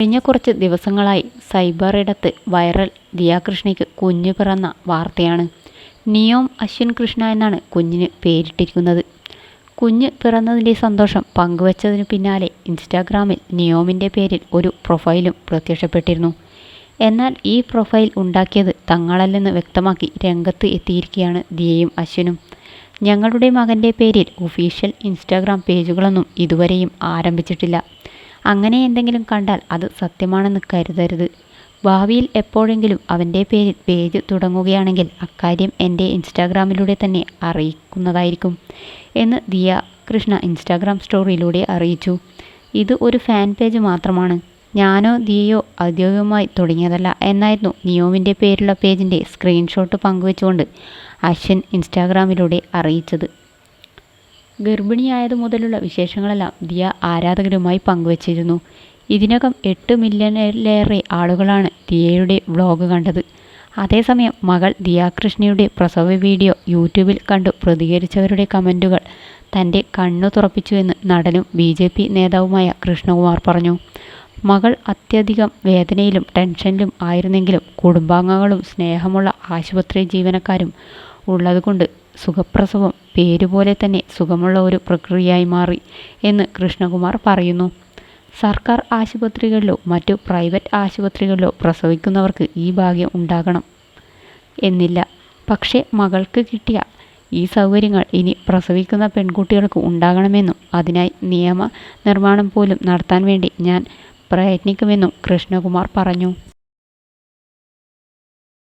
കഴിഞ്ഞ കുറച്ച് ദിവസങ്ങളായി സൈബർ ഇടത്ത് വൈറൽ ദിയാകൃഷ്ണയ്ക്ക് കുഞ്ഞ് പിറന്ന വാർത്തയാണ്. നിയോം അശ്വിൻ കൃഷ്ണ എന്നാണ് കുഞ്ഞിന് പേരിട്ടിരിക്കുന്നത്. കുഞ്ഞ് പിറന്നതിന്റെ സന്തോഷം പങ്കുവച്ചതിനു പിന്നാലെ ഇൻസ്റ്റാഗ്രാമിൽ നിയോമിന്റെ പേരിൽ ഒരു പ്രൊഫൈലും പ്രത്യക്ഷപ്പെട്ടിരുന്നു. എന്നാൽ ഈ പ്രൊഫൈൽ ഉണ്ടാക്കിയത് തങ്ങളല്ലെന്ന് വ്യക്തമാക്കി രംഗത്ത് എത്തിയിരിക്കുകയാണ് ദിയയും അശ്വിനും. ഞങ്ങളുടെ മകന്റെ പേരിൽ ഒഫീഷ്യൽ ഇൻസ്റ്റാഗ്രാം പേജുകളൊന്നും ഇതുവരെയും ആരംഭിച്ചിട്ടില്ല. അങ്ങനെ എന്തെങ്കിലും കണ്ടാൽ അത് സത്യമാണെന്ന് കരുതരുത്. ഭാവിയിൽ എപ്പോഴെങ്കിലും അവന്റെ പേരിൽ പേജ് തുടങ്ങുകയാണെങ്കിൽ അക്കാര്യം എന്റെ ഇൻസ്റ്റാഗ്രാമിലൂടെ തന്നെ അറിയിക്കുന്നതായിരിക്കും എന്ന് ദിയ കൃഷ്ണ ഇൻസ്റ്റാഗ്രാം സ്റ്റോറിയിലൂടെ അറിയിച്ചു. ഇത് ഒരു ഫാൻ പേജ് മാത്രമാണ്. ഞാനോ ദിയയോ ഔദ്യോഗികമായി തുടങ്ങിയതല്ല. എന്നായിരുന്നു നിയോവിന്റെ പേരുള്ള പേജിന്റെ സ്ക്രീൻഷോട്ട് പങ്കുവെച്ചുകൊണ്ട് അശ്വിൻ ഇൻസ്റ്റാഗ്രാമിലൂടെ അറിയിച്ചത്. ഗർഭിണിയായതു മുതലുള്ള വിശേഷങ്ങളെല്ലാം ദിയ ആരാധകരുമായി പങ്കുവച്ചിരുന്നു. ഇതിനകം എട്ട് മില്യണിലേറെ ആളുകളാണ് ദിയയുടെ വ്ളോഗ് കണ്ടത്. അതേസമയം മകൾ ദിയാകൃഷ്ണയുടെ പ്രസവ വീഡിയോ യൂട്യൂബിൽ കണ്ടു പ്രതികരിച്ചവരുടെ കമന്റുകൾ തന്റെ കണ്ണു തുറപ്പിച്ചുവെന്ന് നടനും ബി ജെ പി നേതാവുമായ കൃഷ്ണകുമാർ പറഞ്ഞു. മകൾ അത്യധികം വേദനയിലും ടെൻഷനിലും ആയിരുന്നെങ്കിലും കുടുംബാംഗങ്ങളും സ്നേഹമുള്ള ആശുപത്രി ജീവനക്കാരും ഉള്ളതുകൊണ്ട് സുഖപ്രസവം പേരുപോലെ തന്നെ സുഖമുള്ള ഒരു പ്രക്രിയയായി മാറി എന്ന് കൃഷ്ണകുമാർ പറയുന്നു. സർക്കാർ ആശുപത്രികളിലോ മറ്റു പ്രൈവറ്റ് ആശുപത്രികളിലോ പ്രസവിക്കുന്നവർക്ക് ഈ ഭാഗ്യം ഉണ്ടാകണം. എന്നില്ല. പക്ഷേ മകൾക്ക് കിട്ടിയ ഈ സൗകര്യങ്ങൾ ഇനി പ്രസവിക്കുന്ന പെൺകുട്ടികൾക്ക് ഉണ്ടാകണമെന്നും അതിനായി നിയമ നിർമ്മാണം പോലും നടത്താൻ വേണ്ടി ഞാൻ പ്രയത്നിക്കുമെന്നും കൃഷ്ണകുമാർ പറഞ്ഞു.